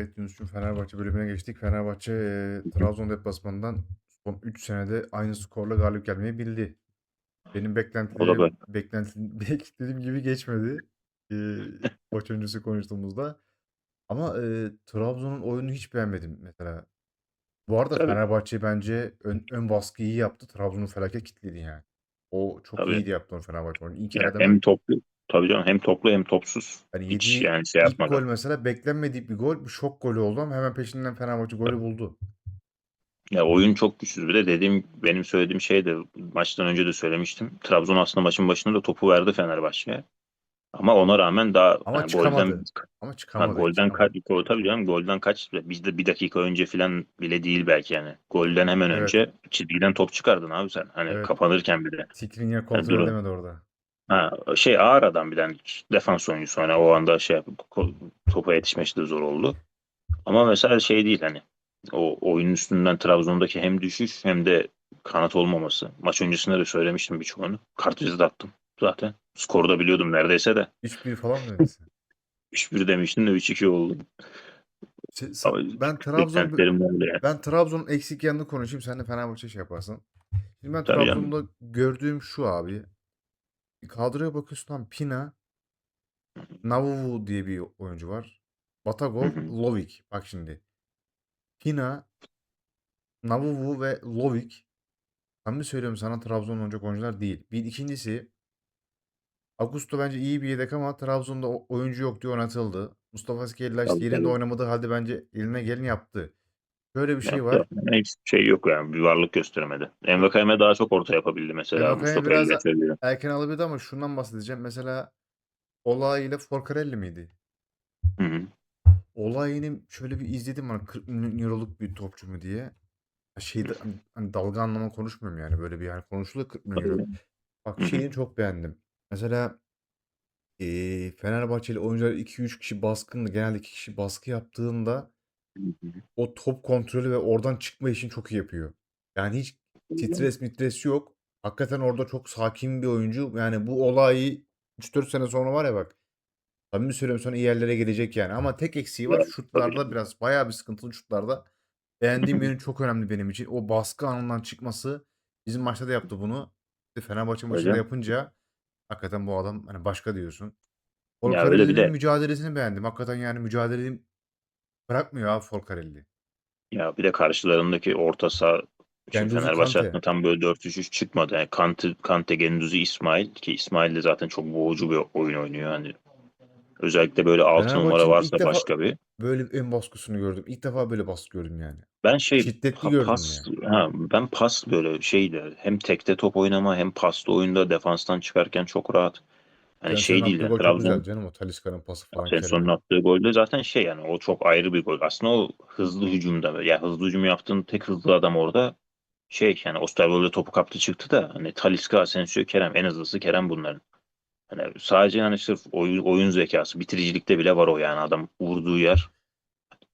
Evet Yunus'cum Fenerbahçe bölümüne geçtik. Fenerbahçe e, Trabzon deplasmanından son 3 senede aynı skorla galip gelmeyi bildi. Benim beklentilerim, beklentim, beklediğim gibi geçmedi. E, maç öncesi konuştuğumuzda. Ama e, Trabzon'un oyununu hiç beğenmedim mesela. Bu arada Tabii. Fenerbahçe bence ön, ön baskıyı iyi yaptı. Trabzon'u felaket kilitledi yani. O çok Tabii. iyiydi yaptı onu Fenerbahçe. oyunu. İlk Ya yarıda hem toplu tabii canım hem toplu hem topsuz. hani Hiç yediği yani şey ilk gol mesela beklenmedik bir gol. Bir şok golü oldu ama hemen peşinden Fenerbahçe golü buldu. Ya oyun çok güçsüz. Bir de dediğim benim söylediğim şey de maçtan önce de söylemiştim. Trabzon aslında maçın başında da topu verdi Fenerbahçe'ye. Ama ona rağmen daha Ama yani çıkamadı. golden Ama ha, çıkamadı. golden çıkamadı. kaç gol tabii canım golden kaç bizde bir dakika önce falan bile değil belki yani. Golden hemen Evet. önce çizgiden top çıkardın abi sen. Hani Evet. kapanırken bile. Skriniar kontrol dur- edemedi orada. Ha, şey ağır adam bir hani defans oyuncusu hani o anda şey topa yetişmesi de zor oldu. Ama mesela şey değil hani o oyunun üstünden Trabzon'daki hem düşüş hem de kanat olmaması. Maç öncesinde de söylemiştim birçoğunu. Kartvizit de attım zaten. Skoru da biliyordum neredeyse de. 3-1 falan mı öylesi? 3-1 demiştim de 3-2 oldu. Şey, sen- ben Trabzon yani. ben Trabzon'un eksik yanını konuşayım. Sen de Fenerbahçe şey yaparsın. Şimdi ben Tabii canım. Trabzon'da gördüğüm şu abi. Kadroya bakıyorsun tam Pina, Navuvu diye bir oyuncu var. Batagov, Hı hı. Lovik. Bak şimdi. Pina, Navuvu ve Lovik. Ben mi söylüyorum sana Trabzon oynayacak oyuncular değil. Bir ikincisi Augusto bence iyi bir yedek ama Trabzon'da o- oyuncu yok diye oynatıldı. Mustafa Skellaş Tabii, yerinde tabii. oynamadığı halde bence eline geleni yaptı. Şöyle bir şey var. Ama Hiç şey yok yani bir varlık gösteremedi. Envakayeme daha çok orta yapabildi mesela. Envakame Mustafa biraz söylüyor. erken alabilirdi ama şundan bahsedeceğim. Mesela Olay ile Forcarelli miydi? Hı hı. Olay'ın şöyle bir izledim hani 40 milyon euroluk bir topçu mu diye. Şeyde hani, hani dalga anlama konuşmuyorum yani böyle bir yani konuşuluyor 40 milyon. Bak şeyini çok beğendim. Mesela eee Fenerbahçeli oyuncular 2-3 kişi baskındı. Genelde 2 kişi baskı yaptığında. O top kontrolü ve oradan çıkma işini çok iyi yapıyor. Yani hiç stres mitres yok. Hakikaten orada çok sakin bir oyuncu. Yani bu olayı 3-4 sene sonra var ya bak. Samimi söylüyorum sana iyi yerlere gelecek yani. Ama tek eksiği var tabii. şutlarda biraz bayağı bir sıkıntılı şutlarda. Beğendiğim yönü çok önemli benim için. O baskı anından çıkması. Bizim maçta da yaptı bunu. İşte Fenerbahçe maçında yapınca hakikaten bu adam hani başka diyorsun. Öyle bir de mücadelesini beğendim. Hakikaten yani mücadeleyi bırakmıyor abi Folcarelli. Ya bir de karşılarındaki orta saha şimdi Gendouzi Fenerbahçe Kante. tam böyle 4-3-3 çıkmadı. Yani Kante, Kante, Gendouzi, İsmail ki İsmail de zaten çok boğucu bir oyun oynuyor. Yani özellikle böyle 6 numara ilk varsa defa başka bir. böyle en baskısını gördüm. İlk defa böyle baskı gördüm yani. Ben şey Şiddetli pa- gördüm pas yani. ha, ben pas böyle şeyde hem tekte top oynama hem paslı oyunda defanstan çıkarken çok rahat. Hani şey değil attığı yani gol çok Trabzon güzeldi canım o Talisca'nın pası falan Asensio'nun Kerem'in. attığı golde zaten şey yani o çok ayrı bir gol. Aslında o hızlı hücumda ya hızlı hücum yaptığın tek hızlı adam orada şey yani Osterwolde topu kaptı çıktı da hani Talisca, Asensio, Kerem en hızlısı Kerem bunların. Hani sadece hani sırf oyun, oyun zekası bitiricilikte bile var o yani adam vurduğu yer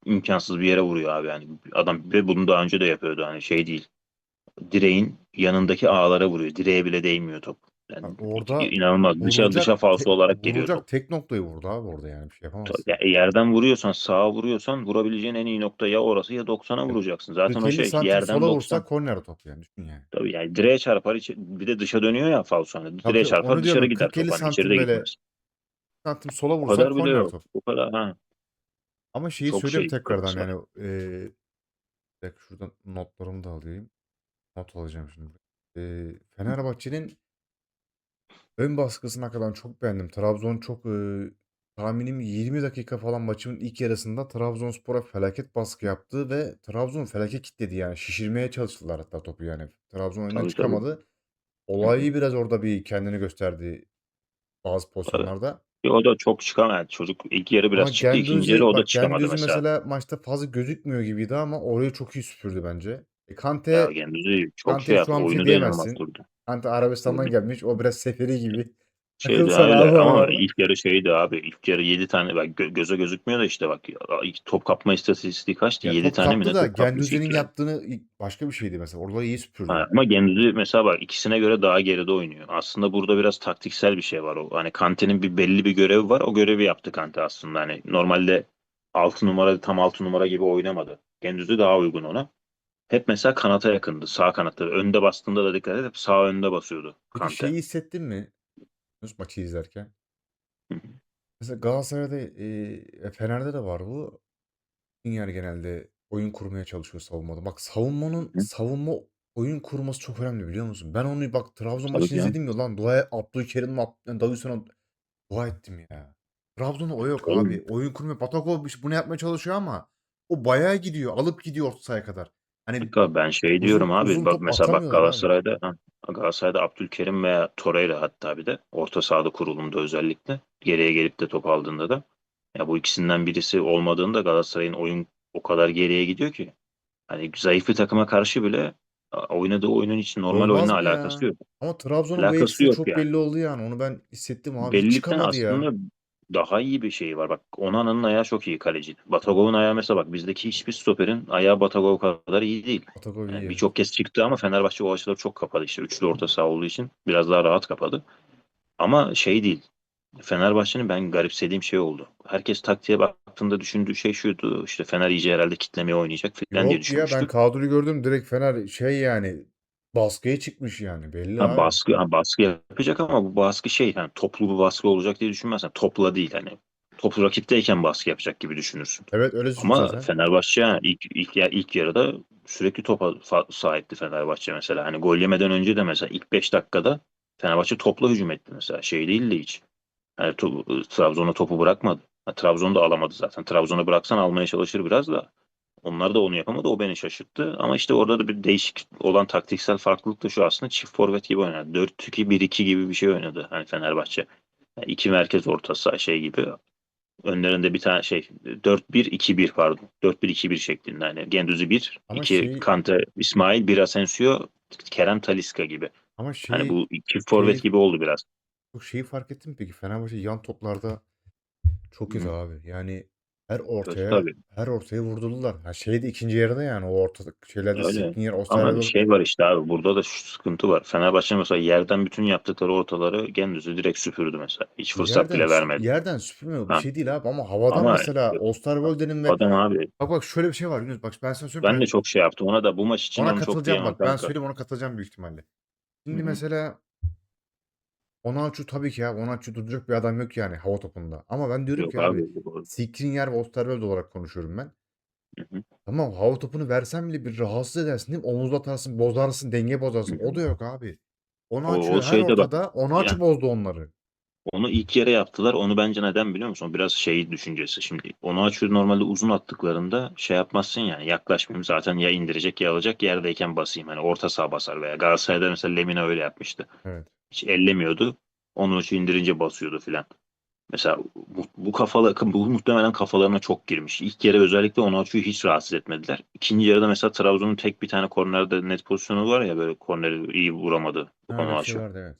imkansız bir yere vuruyor abi yani adam ve bunu daha önce de yapıyordu hani şey değil direğin yanındaki ağlara vuruyor direğe bile değmiyor top. Yani Bak orada inanılmaz dışa vurulacak dışa falso te- olarak geliyor top. vurulacak tek noktayı vurdu abi orada yani bir şey yapamazsın. Ya yerden vuruyorsan sağa vuruyorsan vurabileceğin en iyi nokta ya orası ya 90'a Ya vuracaksın. Zaten o 40-50 şey santim yerden sola 90. vursa korner top yani düşün yani. Tabii yani direğe çarpar içi- bir de dışa dönüyor ya falso hani Tabii direğe çarpar onu dışarı diyorum gider 40-50 top hani santim içeride böyle gitmez. santim sola O vursa kadar bile korner yok. top. O kadar ha. Ama şeyi Çok söyleyeyim şey tekrardan var. yani eee bir dakika şuradan notlarımı da alayım. Not alacağım şimdi. Eee Fenerbahçe'nin ön baskısını hakikaten çok beğendim. Trabzon çok eee tahminim 20 dakika falan maçın ilk yarısında Trabzonspor'a felaket baskı yaptı ve Trabzon felaket kitledi yani. Şişirmeye çalıştılar hatta topu yani. Trabzon oyundan Tabii tabii. çıkamadı. Olayı biraz orada bir kendini gösterdi bazı Tabii. pozisyonlarda. O da çok çıkamadı. Çocuk ilk yarı Ama biraz çıktı. ikinci yarı o da bak çıkamadı Gendouzi mesela. mesela maçta fazla gözükmüyor gibiydi ama orayı çok iyi süpürdü bence. E, Ya Kante Gendouzi çok şey Kante'ye şu yaptı. an bir şey Oyunu da inanılmaz diyemezsin. kurdu. Hı Arabistan'dan gelmiş. O biraz seferi gibi. Şeydi Takılsana öyle abi ama ona. ilk yarı şeydi abi. İlk yarı 7 tane bak gö- göze gözükmüyor da işte bak ilk top kapma istatistiği kaçtı? Ya 7 top tane mi kaptı ne da top kapmış ilk yarı. yaptığını başka bir şeydi mesela. Orada iyi Ha, süpürdü. ama Gendouzi mesela bak ikisine göre daha geride oynuyor. Aslında burada biraz taktiksel bir şey var. O hani Kante'nin bir belli bir görevi var. O görevi yaptı Kante aslında. Hani normalde 6 numara tam 6 numara gibi oynamadı. Gendüz'ü daha uygun ona. Hep mesela kanata yakındı. Sağ kanatta. Önde bastığında da dikkat et. Hep sağ önde basıyordu. Peki Kante. şeyi hissettin mi? Maçı izlerken. Hı hı. Mesela Galatasaray'da e, Fener'de de var bu. Skriniar genelde oyun kurmaya çalışıyor savunmada. Bak savunmanın Hı. savunma oyun kurması çok önemli biliyor musun? Ben onu bak Trabzon Tabii maçını ya. izledim ya lan dua Abdülkerim'le Ab- Davidson'a dua ettim ya. Trabzon'da o yok Oğlum. abi. Oyun kurmuyor. Batakov bir- bunu yapmaya çalışıyor ama o bayağı gidiyor. Alıp gidiyor orta sahaya kadar. Hani Kanka ben şey uzun diyorum abi. uzun Bak top mesela bak atamıyorlar abi. Galatasaray'da ha, Galatasaray'da Abdülkerim veya Torreira hatta bir de orta sahada kurulumda özellikle geriye gelip de top aldığında da ya bu ikisinden birisi olmadığında Galatasaray'ın oyun o kadar geriye gidiyor ki hani zayıf bir takıma karşı bile a- oynadığı oyunun için normal Olmaz oyunla mı alakası ya? yok. Ama Trabzon'un bu Alakası eksiği yok çok yani. belli oldu yani. Onu ben hissettim abi. Hiç Belli ki çıkamadı ya. aslında daha iyi bir şey var. Bak Onana'nın ayağı çok iyi kaleci. Batagov'un ayağı mesela bak bizdeki hiçbir stoperin ayağı Batagov kadar iyi değil. Batakov iyi Yani birçok kez çıktı ama Fenerbahçe o açıları çok kapadı işte. Üçlü orta saha olduğu için biraz daha rahat kapadı. Ama şey değil. Fenerbahçe'nin ben garipsediğim şey oldu. Herkes taktiğe baktığında düşündüğü şey şuydu. İşte Fener iyice herhalde kitlemeye oynayacak falan diye Yok ya ben kadroyu gördüm direkt Fener şey yani baskıya çıkmış yani belli Ha, abi. baskı, ha, baskı yapacak ama bu baskı şey yani toplu bir baskı olacak diye düşünmezsen topla değil hani topu rakipteyken baskı yapacak gibi düşünürsün. Evet öyle düşün Ama zaten. Fenerbahçe yani ilk ilk ya ilk yarıda sürekli topa fa- sahipti Fenerbahçe mesela. Hani gol yemeden önce de mesela ilk 5 dakikada Fenerbahçe topla hücum etti mesela. Şey değildi hiç. Yani to- Trabzon'a topu bırakmadı. Ha, Trabzon'da alamadı zaten. Trabzon'a bıraksan almaya çalışır biraz da. Onlar da onu yapamadı. O beni şaşırttı. Ama işte orada da bir değişik olan taktiksel farklılık da şu aslında çift forvet gibi oynadı. 4-2-1-2 gibi bir şey oynadı hani Fenerbahçe. Yani iki merkez orta saha şey gibi. Önlerinde bir tane şey 4-1-2-1 pardon. 4-1-2-1 şeklinde. Yani Gendüzi 1, Ama 2 şey Kante, İsmail, 1 Asensio, Kerem Taliska gibi. ama Hani şeyi bu çift forvet şeyi gibi oldu biraz. bu şeyi fark ettin mi peki? Fenerbahçe yan toplarda çok kötü abi. Yani her Kötü ortaya tabii. her ortaya vurdular. Ha şeyde ikinci yarıda yani o orta şeylerde Öyle. Skriniar, Ama Osterwolde şey var işte abi burada da şu sıkıntı var. Fenerbahçe mesela yerden bütün yaptıkları ortaları Gendüz'ü direkt süpürdü mesela. Hiç fırsat yerden bile vermedi. yerden süpürmüyor bir Ha. şey değil abi ama havadan Ama mesela Osterwolde'nin ve adam abi bak bak şöyle bir şey var Yunus bak ben sana söyleyeyim ben de çok şey yaptım. Ona da bu maç için ona onu çok katılacağım diyemem bak ben kanka. söyleyeyim ona katılacağım büyük ihtimalle. Hı Şimdi hı. mesela Onaçu tabii ki ya Onaçu duracak bir adam yok yani hava topunda. Ama ben diyorum Yok ki abi abi. bu- Skriniar ve Osterwolde olarak konuşuyorum ben. Hı hı. Tamam hava topunu versen bile bir rahatsız edersin değil mi? Omuzla atarsın, bozarsın, denge Hı bozarsın. O hı. da yok abi. O, Onaçu o her şeyde bak ortada Onaçu ya bozdu onları. onu ilk yere yaptılar. Onu bence neden biliyor musun? Biraz şey düşüncesi. Şimdi onu açıyor normalde uzun attıklarında şey yapmazsın yani yaklaşmayayım zaten ya indirecek ya alacak yerdeyken basayım. Hani orta saha basar veya Galatasaray'da mesela Lemina öyle yapmıştı. Evet. Hiç ellemiyordu. Onu indirince basıyordu filan. Mesela bu, bu kafalı bu muhtemelen kafalarına çok girmiş. İlk yarı özellikle Onaçu'yu hiç rahatsız etmediler. İkinci yarıda mesela Trabzon'un tek bir tane kornerde net pozisyonu var ya böyle korneri iyi vuramadı bir şey Onaçu. vardı evet.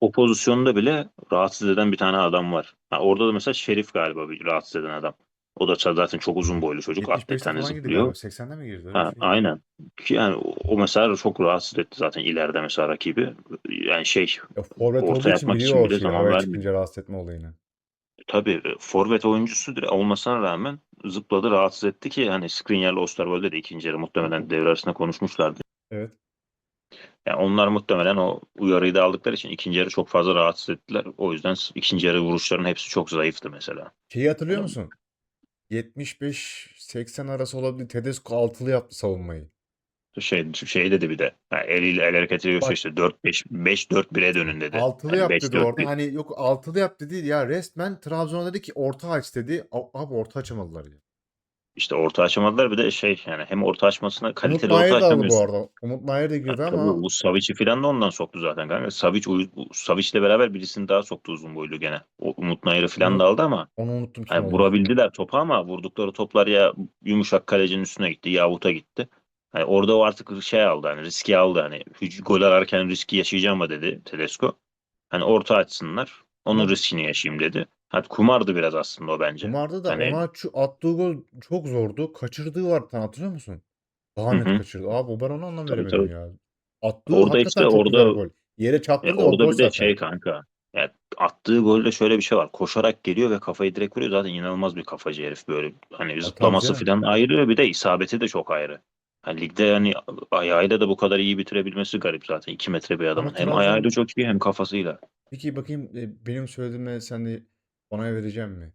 O pozisyonda bile rahatsız eden bir tane adam var. Ha, orada da mesela Şerif galiba bir rahatsız eden adam. O da zaten çok uzun boylu çocuk. Atlet 75'te tane falan girdi zıplıyor. galiba. 80'de mi girdi? Ha, şey. aynen. Yani o mesela çok rahatsız etti zaten ileride mesela rakibi. Yani şey Ya forvet orta için yapmak için o bile zaman vermiyor. rahatsız etme olayını. Tabii e, forvet oyuncusu dire- olmasına rağmen zıpladı rahatsız etti ki hani Skriniar'la Osterwolde de ikinci yarı muhtemelen devre arasında konuşmuşlardı. Evet. Yani onlar muhtemelen o uyarıyı da aldıkları için ikinci yarı çok fazla rahatsız ettiler. O yüzden ikinci yarı vuruşların hepsi çok zayıftı mesela. Şeyi hatırlıyor Hani musun? 75-80 arası olabilir. Tedesco altılı yaptı savunmayı. şey şey dedi bir de. Yani eliyle el hareketiyle gösteriyor Bak işte 4 5 5 4 1'e dönün dedi. altılı Hani yap 5 dedi 4 orada. 1. Hani yok altılı yap dedi. Ya resmen Trabzon'a dedi ki orta aç dedi. Abi orta açamadılar ya. İşte orta açamadılar bir de şey yani hem orta açmasına Umut kaliteli orta Nayır da aldı bu açamıyorsun. arada. Umut Nayır da girdi tabii ama bu Savic'i falan da ondan soktu zaten kanka. Savic, uy- Savic'le beraber birisini daha soktu uzun boylu gene. O Umut Nayır'ı falan da aldı ama onu unuttum kim hani olduğunu. vurabildiler topu ama vurdukları toplar ya yumuşak kalecinin üstüne gitti ya avuta gitti. Hani orada o artık şey aldı hani riski aldı hani hüc- gol ararken riski yaşayacağım mı dedi Tedesco. Hani orta açsınlar onun riskini yaşayayım dedi. Hadi kumardı biraz aslında o bence. Kumarda da Hani Onaçu attığı gol çok zordu. Kaçırdığı var sen hatırlıyor musun? Daha hı net hı, kaçırdı. Abi ben ona anlam tabii veremedim tabii. ya. Attığı Orada hakikaten işte çok güzel orada gol. Yere e, çarptırdı o orada gol bir de şey zaten. kanka. Yani attığı golde şöyle bir şey var. Koşarak geliyor ve kafayı direkt vuruyor. Zaten inanılmaz bir kafacı herif böyle. Hani zıplaması canım. falan ayrı bir de isabeti de çok ayrı. Hani ligde yani ayağıyla da bu kadar iyi bitirebilmesi garip zaten. 2 metre bir adamın. Hem Trabzon- ayağıyla çok iyi hem kafasıyla. Peki bakayım e, benim söylediğime sen de onay vereceğim mi?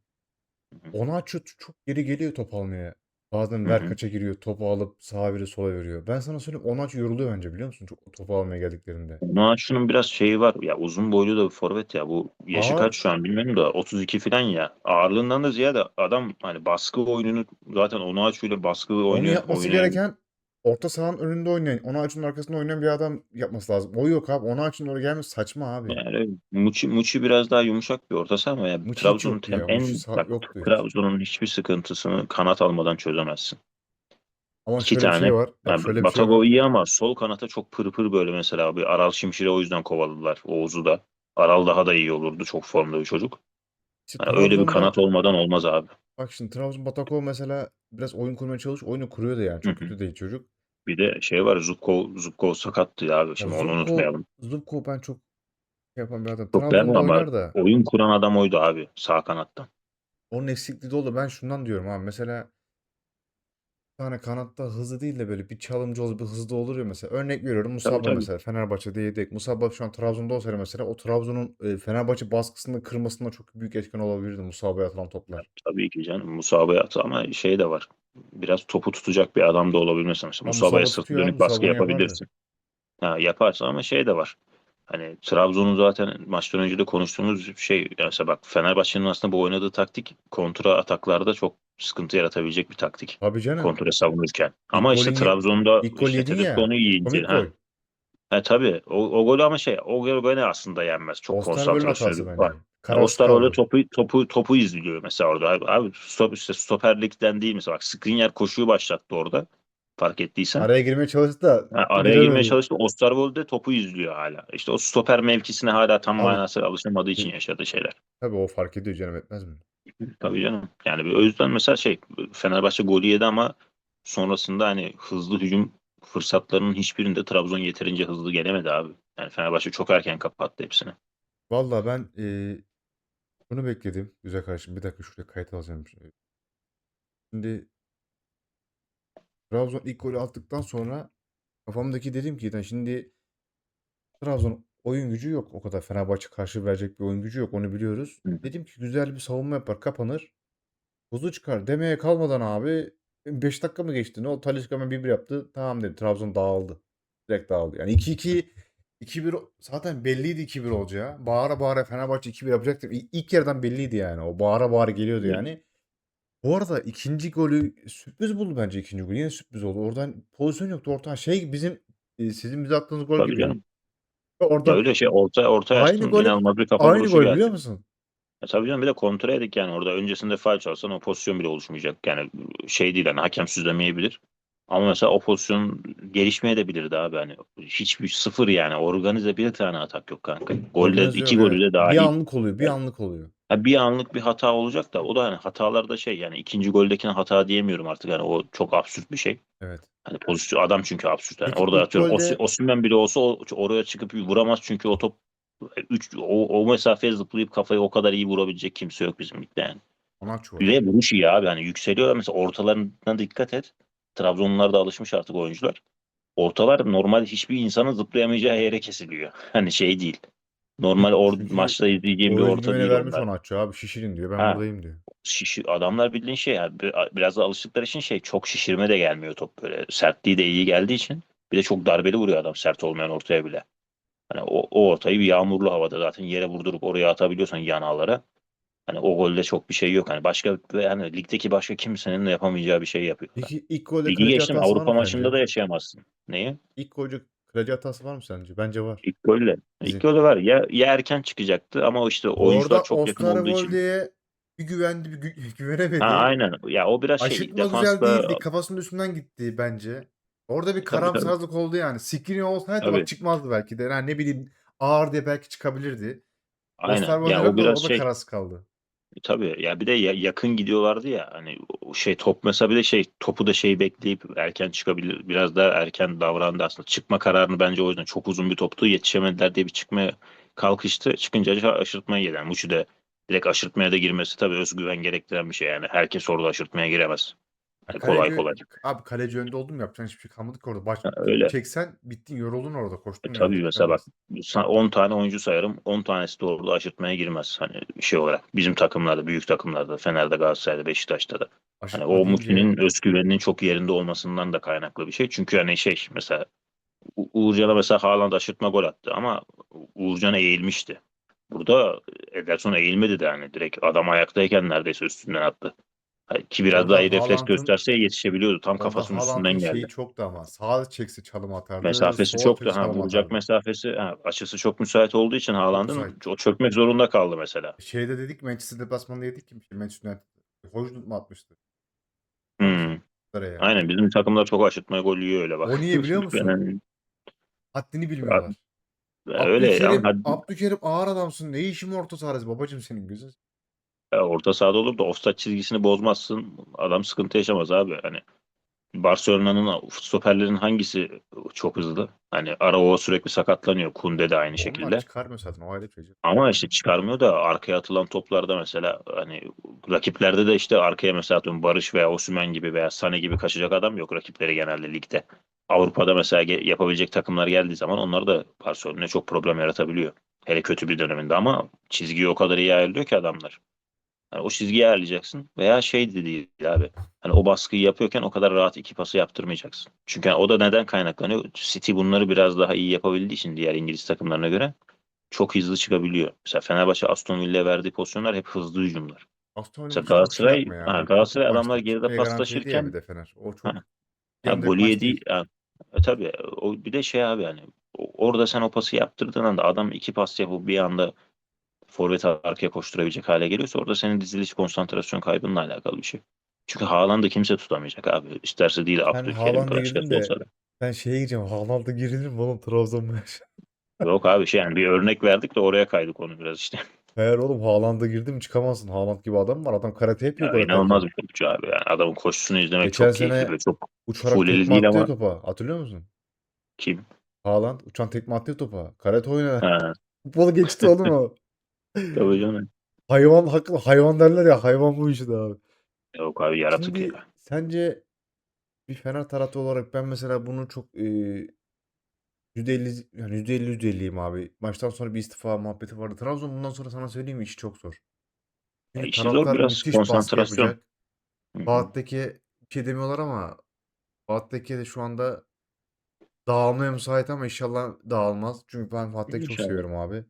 Onaçu ç- çok geri geliyor top almaya. Bazen hı. Verkaç'a giriyor, topu alıp sağa veriyor, sola veriyor. Ben sana söyleyeyim Onaçu yoruluyor bence biliyor musun? Çok topu almaya geldiklerinde. Noah'ın biraz şeyi var. Ya uzun boylu da bir forvet ya. Bu yaşı Ağır. kaç şu an bilmiyorum da 32 falan ya. Ağırlığından da ziyade adam hani baskı oyununu zaten Onaçu ile baskı Onu oyunu yapması oynayan- gereken orta sahanın önünde oynayan, Onaçu'nun arkasında oynayan bir adam yapması lazım. O yok abi. Onaçu'nun oraya gelmesi saçma abi. Yani Muçi, Muçi biraz daha yumuşak bir orta saha ama ya Muçi hiç Trabzon'un yoktu tem- ya. en Muçi bak, hiç. Trabzon'un hiçbir sıkıntısını kanat almadan çözemezsin. Ama İki şöyle bir tane. şey var. Bak Yani şöyle bir şey var. iyi ama sol kanata çok pır pır böyle mesela abi. Aral Şimşir'i o yüzden kovaladılar. Oğuz'u da. Aral daha da iyi olurdu. Çok formda bir çocuk. Yani öyle bir kanat olmadan olmaz abi. Bak şimdi Trabzon Batakov mesela biraz oyun kurmaya çalış. Oyunu kuruyor da yani. Çok Hı hı. kötü değil çocuk. Bir de şey var Zubkov, Zubkov sakattı ya abi. Ya Şimdi onu Zubkov- unutmayalım. Zubkov ben çok şey yapan bir adam. Çok Trabzon'da beğenmem ama oynar da. oyun kuran adam oydu abi. Sağ kanattan. Onun eksikliği de oldu. Ben şundan diyorum abi. Mesela tane kanatta hızlı değil de böyle bir çalımcı olur, bir hızlı olur ya mesela. Örnek veriyorum Musabba tabii. mesela. Fenerbahçe'de yedek. Musabba şu an Trabzon'da olsaydı mesela o Trabzon'un e, Fenerbahçe baskısını kırmasında çok büyük etken olabilirdi Musabba'ya atılan toplar. Tabii ki canım. Musaba'ya attı ama şey de var. Biraz topu tutacak bir adam da olabilmesi. Mesela Ama Musaba'ya Musaba sırt tutuyor abi, dönük baskı yapardı. yapabilirsin. Ha, yaparsın ama şey de var. Hani Trabzon'un zaten maçtan önce de konuştuğumuz şey yani mesela bak Fenerbahçe'nin aslında bu oynadığı taktik kontra ataklarda çok sıkıntı yaratabilecek bir taktik. Tabii canım. Kontra savunurken. Ama işte Trabzon'da ilk gol işte ya, Tedesco'nu yiyince. Ha, ha, tabii. O, o golü ama şey o gol gene aslında yenmez. Çok bence. var. Osterwolde kaldı. topu topu topu izliyor mesela orada. Abi, abi stop işte stoperlikten değil mesela bak Skriniar koşuyu başlattı orada. Fark ettiysen. Araya girmeye çalıştı da Ha, araya girmeye çalıştı. Osterwolde topu izliyor hala. İşte o stoper mevkisine hala tam manasıyla alışamadığı için yaşadığı şeyler. Tabii o fark ediyor canım etmez mi? Tabii canım. Yani o yüzden mesela şey Fenerbahçe golü yedi ama sonrasında hani hızlı hücum fırsatlarının hiçbirinde Trabzon yeterince hızlı gelemedi abi. Yani Fenerbahçe çok erken kapattı hepsini. Vallahi ben e, bunu bekledim. Güzel kardeşim. Bir dakika şuraya kayıt alacağım. Şimdi Trabzon ilk golü attıktan sonra kafamdaki dedim ki "Lan şimdi Trabzon oyun gücü yok. O kadar Fenerbahçe karşı verecek bir oyun gücü yok. Onu biliyoruz. Hı. Dedim ki güzel bir savunma yapar, kapanır. Kuzu çıkar. Demeye kalmadan abi 5 dakika mı geçti? Ne o Talisca hemen 1-1 yaptı. Tamam dedi. Trabzon dağıldı. Direkt dağıldı. Yani 2-2 2-1 zaten belliydi 2-1 olacağı. Bağıra bağıra Fenerbahçe 2-1 yapacaktı. İlk yerden belliydi yani. O bağıra bağıra geliyordu yani. Bu arada ikinci golü sürpriz buldu bence ikinci golü. Yine sürpriz oldu. Oradan pozisyon yoktu. Orta şey bizim sizin bize attığınız gol Tabii gibi. canım. Orada Öyle şey orta orta Aynı açtım golü- inanılmaz bir kafa aynı vuruşu gol geldi. biliyor musun? Ya tabii canım bir de kontrol edik yani orada öncesinde faul çalsan o pozisyon bile oluşmayacak. Yani şey değil hani hakem süzlemeyebilir. Ama mesela o pozisyon gelişmeye de bilirdi abi hani hiçbir sıfır yani organize bir tane atak yok kanka. Golde Organize iki yok, golü de evet. dahil. Bir anlık oluyor. Bir anlık oluyor. Ha, bir anlık bir hata olacak da o da hani hatalarda şey yani ikinci goldekine hata diyemiyorum artık hani o çok absürt bir şey. Evet. Hani pozisyon adam çünkü absürt. Yani Peki orada atıyorum golde- Osi- Osimhen bile olsa o, oraya çıkıp vuramaz çünkü o top üç, o, o mesafeye zıplayıp kafayı o kadar iyi vurabilecek kimse yok bizim ligde yani. Onaçu var. Ve vuruş iyi abi. Hani yükseliyorlar mesela ortalarına dikkat et. Trabzonlular da alışmış artık oyuncular. Ortalar normal hiçbir insanın zıplayamayacağı yere kesiliyor. Hani şey değil. Normal or Çünkü maçta izleyeceğim bir orta değil vermiş onlar. Onaçu abi. Şişirin diyor. Ben Ha. buradayım diyor. Şişi, adamlar bildiğin şey yani bir- biraz da alıştıkları için şey çok şişirme de gelmiyor top böyle. Sertliği de iyi geldiği için. Bir de çok darbeli vuruyor adam sert olmayan ortaya bile. Hani o, o ortayı bir yağmurlu havada zaten yere vurdurup oraya atabiliyorsan yan ağlara. Hani o golde çok bir şey yok. Hani başka ve hani ligdeki başka kimsenin de yapamayacağı bir şey yapıyor. Peki ilk golde Ligi kaleci geçtim hatası var Avrupa mı maçında sence? da yaşayamazsın. Neyi? İlk golde kaleci hatası var mı sence? Bence var. İlk golle. İlk golü var. Ya, ya erken çıkacaktı ama işte oyuncular Orada çok yakın olduğu için. Osterwolde'ye bir güvendi bir gü- güvenemedi. Ha, aynen. Ya o biraz şey Aşırtma güzel defansta değildi. Kafasının üstünden gitti bence. Orada bir Tabii, tabii. karamsarlık oldu yani. Skriniar olsaydı Tabii. bak çıkmazdı belki de. Yani ne bileyim ağır diye belki çıkabilirdi. aynen. Osterwolde Ya o biraz o da şey kararsız kaldı. Tabii ya bir de ya- yakın gidiyorlardı ya hani şey top mesela bir de şey topu da şey bekleyip erken çıkabilir biraz daha erken davrandı aslında. Çıkma kararını bence o yüzden çok uzun bir toptu yetişemediler diye bir çıkma kalkıştı. Çıkınca aşırtmaya giren. Muçi de direkt aşırtmaya da girmesi tabii özgüven gerektiren bir şey yani. Herkes orada aşırtmaya giremez. Ya Yani kolay kaleci kolay. abi kaleci önde oldum yapacağın hiçbir şey kalmadı ki orada. Baş öyle. çeksen bittin, yoruldun orada, E, koştun yani. tabii mesela bak Çıkamazsın. sa- 10 tane oyuncu sayarım. 10 tanesi de orada aşırtmaya girmez. Hani şey olarak bizim takımlarda, büyük takımlarda, Fener'de, Galatasaray'da, Beşiktaş'ta da. Hani Aşırtma o deyince Muçi'nin özgüveninin çok yerinde olmasından da kaynaklı bir şey. Çünkü hani şey mesela Uğurcan'a mesela Haaland aşırtma gol attı ama Uğurcan eğilmişti. Burada Ederson eğilmedi de yani direkt adam ayaktayken neredeyse üstünden attı. Ki biraz daha iyi refleks Haaland'ın gösterse yetişebiliyordu. Tam kafasının üstünden Haaland'ın şeyi geldi. çoktu ama sağa çekse çalım atardı, Mesafesi çoktu. çekse Ha, çalım vuracak atardı. mesafesi, ha, açısı çok müsait olduğu için Çok Haaland'ın müsait. o çökmek zorunda kaldı mesela. Şeyde dedik Manchester deplasmanında yedik ki Manchester United. Hojduk mu atmıştı? Hmm. Manchester'a ya. Aynen bizim takımlar çok aşırtmaya gol yiyor öyle bak. O niye biliyor musun? Yani, Haddini bilmiyorlar. öyle ama Abdülkerim, Abdülkerim ağır adamsın. Ne işin orta sahası babacım senin gözün? Ya orta sahada olur da offside çizgisini bozmazsın. Adam sıkıntı yaşamaz abi. Hani Barcelona'nın stoperlerin hangisi çok hızlı? Hani Araujo sürekli sakatlanıyor. Kunde de aynı Onlar şekilde. çıkarmıyor zaten o ayrı çocuk. Ama işte çıkarmıyor da arkaya atılan toplarda mesela hani rakiplerde de işte arkaya mesela atıyorum Barış veya Osimhen gibi veya Sane gibi kaçacak adam yok rakipleri genelde ligde. Avrupa'da mesela ge- yapabilecek takımlar geldiği zaman onlar da Barcelona'ya çok problem yaratabiliyor. Hele kötü bir döneminde ama çizgiyi o kadar iyi ayarlıyor ki adamlar. Yani o çizgiyi ayarlayacaksın veya şey de değil abi. Hani o baskıyı yapıyorken o kadar rahat iki pası yaptırmayacaksın. Çünkü yani o da neden kaynaklanıyor? City bunları biraz daha iyi yapabildiği için diğer İngiliz takımlarına göre çok hızlı çıkabiliyor. Mesela Fenerbahçe Aston Villa'ya verdiği pozisyonlar hep hızlı hücumlar. Aston Villa şey Galatasaray- ya. ha, Galatasaray adamlar geride paslaşırken- ya bir de Fener. O çok Ha. Yanındaki golü yedi. Ha, e, tabii o bir de şey abi yani orada sen o pası yaptırdığın anda adam iki pas yapıp bir anda forvet arkaya koşturabilecek hale geliyorsa orada senin diziliş konsantrasyon kaybınla alakalı bir şey. Çünkü Haaland'ı kimse tutamayacak abi. İsterse değil Abdülkerim de- olsa da. Ben şeye gireceğim. Haaland'a girilir mi oğlum Trabzon maç? Yok abi şey yani bir örnek verdik de oraya kaydık onu biraz işte. Eğer oğlum Haaland'a girdim çıkamazsın. Haaland gibi adam var. Adam karate yapıyor. Ya, gol inanılmaz bir topçu abi. Yani adamın koşusunu izlemek Geçen çok keyifli ve çok Uçarak fulleli tekme değil ama- topa. Hatırlıyor musun? kim? Haaland uçan tekme atıyor topa. Karate oynar. Ha, Futbolu geçti oğlum o. tabii canım. Hayvan haklı hayvan derler ya hayvan bu işte abi. Yok abi yaratık Şimdi ya. sence bir Fener taraftarı olarak ben mesela bunu çok eee %50 yani %50 %50'yim abi. Maçtan sonra bir istifa muhabbeti vardı. Trabzon bundan sonra sana söyleyeyim işi çok zor. Ya Çünkü işi zor taraftar biraz müthiş baskı konsantrasyon. yapacak. Hı hı. Bir şey demiyorlar ama Bahat'taki de şu anda dağılmaya müsait ama inşallah dağılmaz. Çünkü ben Fatih'i çok İnşallah. seviyorum abi.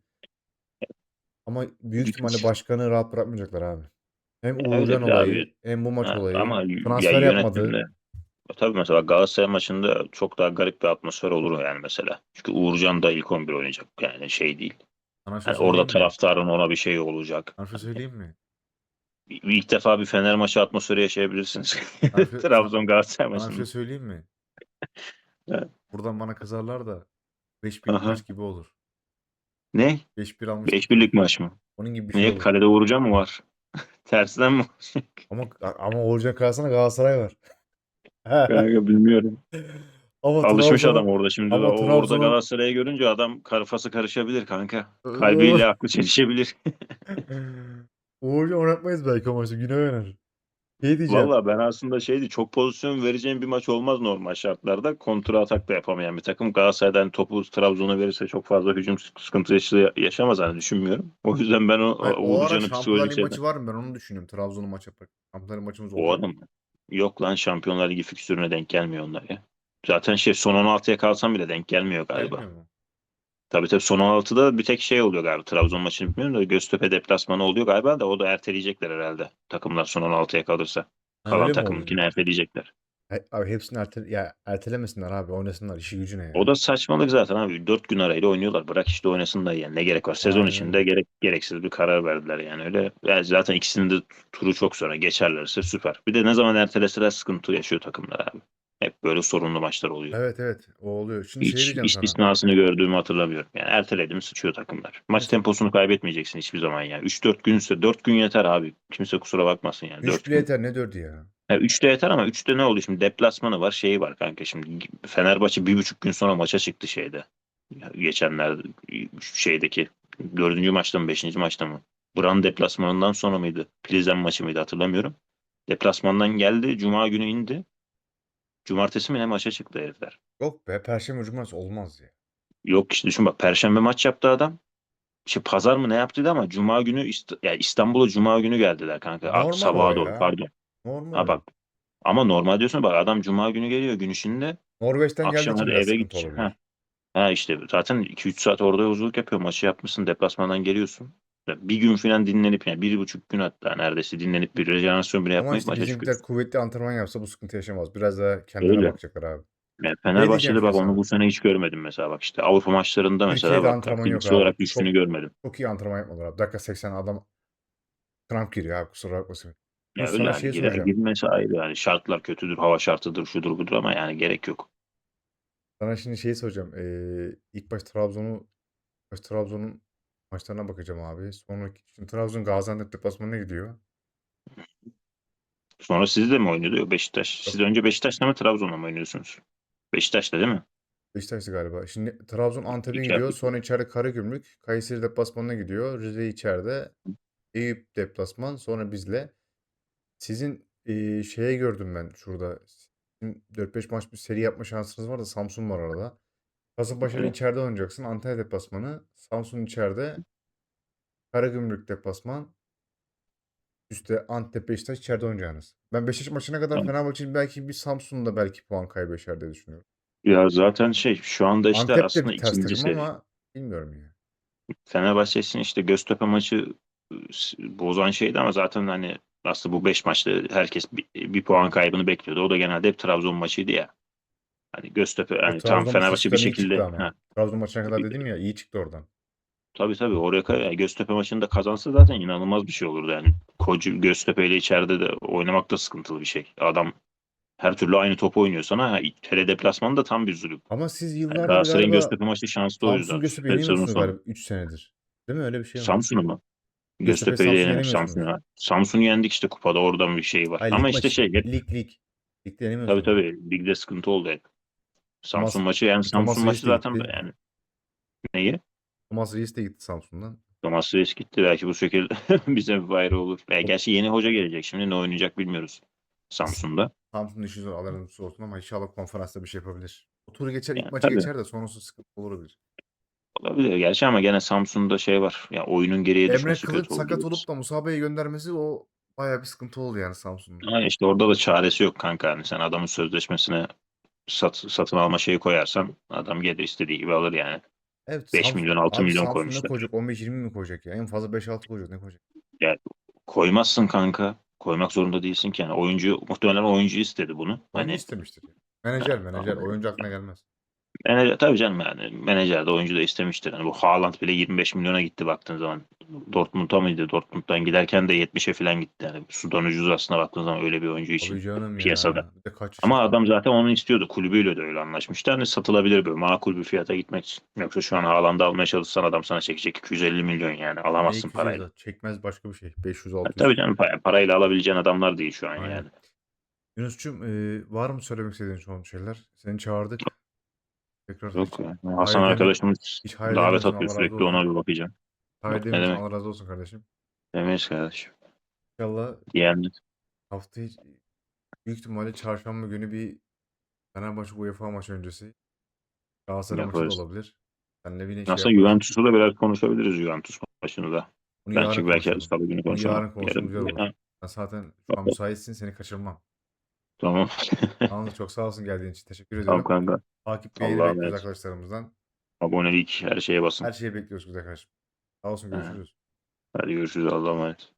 Ama büyük Müthiş. ihtimalle başkanı rahat bırakmayacaklar abi. Hem öyle Uğurcan olayı abi. hem bu maç Ha, olayı. ama ya Transfer yapmadı. yönetimde E tabii mesela Galatasaray maçında çok daha garip bir atmosfer olur yani mesela. Çünkü Uğurcan da ilk 11 oynayacak yani şey değil. Sana bir şey Yani orada söyleyeyim mi? taraftarın ona bir şey olacak. Sana bir şey söyleyeyim mi? Bir- İlk defa bir Fener maçı atmosferi yaşayabilirsiniz. Sana bir- Trabzon Galatasaray Sana bir şey maçında. söyleyeyim mi? Evet. Buradan bana kızarlar da 5-1'lik Aha. maç gibi olur. Ne? 5-1 almıştık. 5 birlik maç mı? Onun gibi bir şey Niye kalede Uğurcan mı var? Tersinden mi? Ama ama Uğurcan karşısında Galatasaray var. Kanka bilmiyorum. ama Alışmış adam orada şimdi. ama. O orada Trabzon'un- Galatasaray'ı görünce adam kafası karışabilir kanka. Kalbiyle aklı çelişebilir. Uğurcan oynatmayız belki o maçta. Güney oynar. Şey diyeceğim. Valla ben aslında şeydi çok pozisyon vereceğim bir maç olmaz normal şartlarda. Kontra atak da yapamayan bir takım. Galatasaray'dan topu Trabzon'a verirse çok fazla hücum sıkıntı yaşı- yaşamaz hani düşünmüyorum. O yüzden ben o, Hayır, o o ara Uğurcan'ın Şampiyonlar Ligi maçı var mı? Ben onu düşünüyorum. Trabzon'un maç yapar. Şampiyonlar maçımız O olacak. adam yok lan Şampiyonlar Ligi fikstürüne denk gelmiyor onlar ya. Zaten şey son 16'ya kalsam bile denk gelmiyor galiba. Gelmiyor mu? Tabii tabii son 16'da bir tek şey oluyor galiba. Trabzon maçını bilmiyorum da Göztepe deplasmanı oluyor galiba da o da erteleyecekler herhalde. Takımlar son 16'ya kalırsa. Ha, Kalan öyle mi takımınkini oluyor? erteleyecekler. He- Abi hepsini erte ya ertelemesinler abi. Oynasınlar işi gücüne ya. O da saçmalık zaten abi. 4 gün arayla oynuyorlar. Bırak işte oynasınlar yani. Ne gerek var? Sezon Aynen içinde gerek gereksiz bir karar verdiler yani öyle. Yani zaten ikisinin de turu çok sonra geçerlerse süper. Bir de ne zaman erteleseler sıkıntı yaşıyor takımlar abi. Hep böyle sorunlu maçlar oluyor. Evet evet o oluyor. Şimdi şey Hiç diyeceğim sana. istisnasını gördüğümü hatırlamıyorum. Yani erteledim sıçıyor takımlar. Maç temposunu kaybetmeyeceksin hiçbir zaman yani. 3-4 günse 4 gün yeter abi. Kimse kusura bakmasın yani. 4 3 bile gün. yeter ne dördü ya. Ya 3'te yeter ama 3'te ne oldu şimdi? Deplasmanı var, şeyi var kanka şimdi. Fenerbahçe bir buçuk gün sonra maça çıktı şeyde. Ya Geçenlerde şeydeki Dördüncü maçta mı? Beşinci maçta mı? Bran deplasmanından sonra mıydı? Plizen maçı mıydı hatırlamıyorum. Deplasmandan geldi. Cuma günü indi. Cumartesi mi ne maça çıktı herifler. Yok be Perşembe Cumartesi olmaz ya. Yok işte düşün bak Perşembe maç yaptı adam. İşte pazar mı ne yaptıydı ama Cuma günü İst- ya İstanbul'a Cuma günü geldiler kanka. Normal Sabaha doğru ya. pardon. Normal. Ha bak. Ama normal diyorsun bak adam Cuma günü geliyor gün içinde. Norveç'ten geldiği için biraz eve sıkıntı olabilir. Ha. ha işte zaten 2-3 saat orada yolculuk yapıyor. Maçı yapmışsın. Deplasmandan geliyorsun. Bir gün falan dinlenip yani bir buçuk gün hatta neredeyse dinlenip bir rejenerasyon bile Ama yapmayıp işte maça bizimkiler çıkıyorsun. kuvvetli antrenman yapsa bu sıkıntı yaşamaz. Biraz daha kendine Öyle. bakacaklar abi. Yani Fenerbahçe'de bak onu bu sene hiç görmedim mesela bak işte Avrupa maçlarında mesela Türkiye'de bak antrenman yok fiziksel abi. olarak güçlüğünü Çok- görmedim. Çok iyi antrenman yapmadılar abi. Dakika 80 adam kramp giriyor abi kusura bakmasın. Ya öyle sana şey girer, soracağım. girmesi ayrı yani şartlar kötüdür, hava şartıdır, şudur budur ama yani gerek yok. Sana şimdi şeyi soracağım. Ee, ilk baş Trabzon'u baş Trabzon'un maçlarına bakacağım abi. Sonraki şimdi Trabzon Gaziantep deplasmanına gidiyor. Sonra siz de mi oynuyordu Beşiktaş? Siz önce Beşiktaş'ta mı Trabzon'la mı oynuyorsunuz? Beşiktaş'ta değil mi? Beşiktaş'tı galiba. Şimdi Trabzon Antep'e İki gidiyor. Sonra içeride Karagümrük. Kayseri deplasmanına gidiyor. Rize içeride. Eyüp deplasman. Sonra bizle. Sizin eee, şeye gördüm ben şurada. Sizin 4-5 maç bir seri yapma şansınız var da Samsun var arada. Kasımpaşa'yla Evet. içeride oynayacaksın. Antalya deplasmanı. Samsun içeride. Karagümrük deplasman. Üstte Antep Beşiktaş içeride oynayacaksınız. Ben Beşiktaş maçına kadar Tamam. Fenerbahçe'nin belki bir Samsun'da belki puan kaybı yaşar diye düşünüyorum. Ya zaten şey şu anda işte Antep de aslında ikinci seri. ama bilmiyorum ya. Fenerbahçe'sin işte Göztepe maçı bozan şeydi ama zaten hani aslında bu 5 maçta herkes bir, bir puan kaybını bekliyordu. O da genelde hep Trabzon maçıydı ya. Hani Göztepe tam Trabzon maçı Fenerbahçe bir iyi çıktı şekilde ama. ha, Trabzon maçına kadar dedim ya iyi çıktı oradan. tabii tabii oraya kadar yani Göztepe maçını da kazansa zaten inanılmaz bir şey olurdu yani. Koca Göztepe ile içeride de oynamak da sıkıntılı bir şey. Adam her türlü aynı topu oynuyor sana. Ha, Tele deplasmanı da tam bir zulüm. Ama siz Yani yıllardır Galatasaray'ın galiba Göztepe maçı şanslı o yüzden. Samsun Sezon yenemiyorsunuz sonu. galiba 3 senedir. Değil mi? Öyle bir şey var. Samsun'u mu? Göztepe'yi Göztepe'yi Samsun'u yenemiyorsunuz. Samsun'u. Samsun'u yendik işte kupada oradan bir şey var. Hayır, Ama lig işte maçı. şey hep, Lig lig. Ligde tabii yenemiyorsunuz. tabii ligde sıkıntı oldu hep. Samsun Thomas- maçı yani Thomas Samsun Reis maçı de zaten gitti. yani neyi? Thomas Reis de gitti Samsun'dan. Thomas Reis gitti belki bu şekilde bize bir bayrağı olur. E, gerçi yeni hoca gelecek şimdi ne oynayacak bilmiyoruz Samsun'da. Samsun'un işi zor. Razı olsun ama inşallah konferansta bir şey yapabilir. O turu geçer, ilk Yani maçı tabii. geçer de sonrası sıkıntı olabilir. Olabilir gerçi ama gene Samsun'da şey var. Ya oyunun geriye Emre düşmesi Kılıç kötü oldu. sakat olup da Musa Bey'i göndermesi o bayağı bir sıkıntı oldu yani Samsun'da. Ama işte orada da çaresi yok kanka. Yani sen adamın sözleşmesine sat, satın alma şeyi koyarsan adam gelir istediği gibi alır yani. Evet, 5 milyon, 6 abi milyon Samsun koymuşlar. ne koyacak? 15-20 mi koyacak ya? En fazla 5-6 koyacak. Ne koyacak? Koymazsın kanka. Koymak zorunda değilsin ki. Yani oyuncu muhtemelen oyuncu istedi bunu. Oyuncu Hani istemiştir. ya. Menajer menajer. Oyuncu aklına gelmez. Menajer, tabii canım yani menajer de oyuncu da istemiştir. Hani bu Haaland bile 25 milyona gitti baktığın zaman. Dortmund'a mıydı? Dortmund'dan giderken de 70'e falan gitti. Yani sudan ucuz aslında baktığın zaman öyle bir oyuncu için. Tabii canım piyasada. ya. Bir de kaç Ama yaşında? adam zaten onu istiyordu. Kulübüyle de öyle anlaşmıştı. Hani satılabilir böyle makul bir fiyata gitmek için. Yoksa şu an Haaland'ı almaya çalışsan adam sana çekecek 250 milyon yani. Ne Alamazsın 200 parayla. da Çekmez başka bir şey. 500-600. Tabii canım pa- parayla alabileceğin adamlar değil şu an Aynen. yani. Yunus'cum e, var mı söylemek istediğin son şeyler? Seni çağırdık. Tekrar Yok hiç. Hasan Hayır, arkadaşımız hiç hayır davet demiyorsun, atıyor Allah sürekli razı olsun. ona bir bakacağım. hayır ne demiyorsun. demek. Allah razı olsun kardeşim. Demeyiz kardeşim. İnşallah Yani hafta hiç, büyük ihtimalle çarşamba günü bir Fenerbahçe UEFA maçı öncesi Galatasaray maçı da Yaparız. olabilir. Seninle bir şey aslında. Juventus'u da biraz konuşabiliriz Juventus maçını da. Bunu Belki yarın belki konuşalım. salı günü Bunu konuşalım. yarın konuşalım güzel olur. Ha, Sen zaten şu an müsaitsin seni kaçırmam. Tamam. Anladım çok sağ olsun geldiğin için teşekkür tamam ediyorum. kanka. Takip beğeni Allah'a bekliyoruz emanet. arkadaşlarımızdan. Abonelik her şeye basın. Her şeyi bekliyoruz güzel kardeşim. Sağ olsun görüşürüz. Hadi görüşürüz. Allah'a emanet.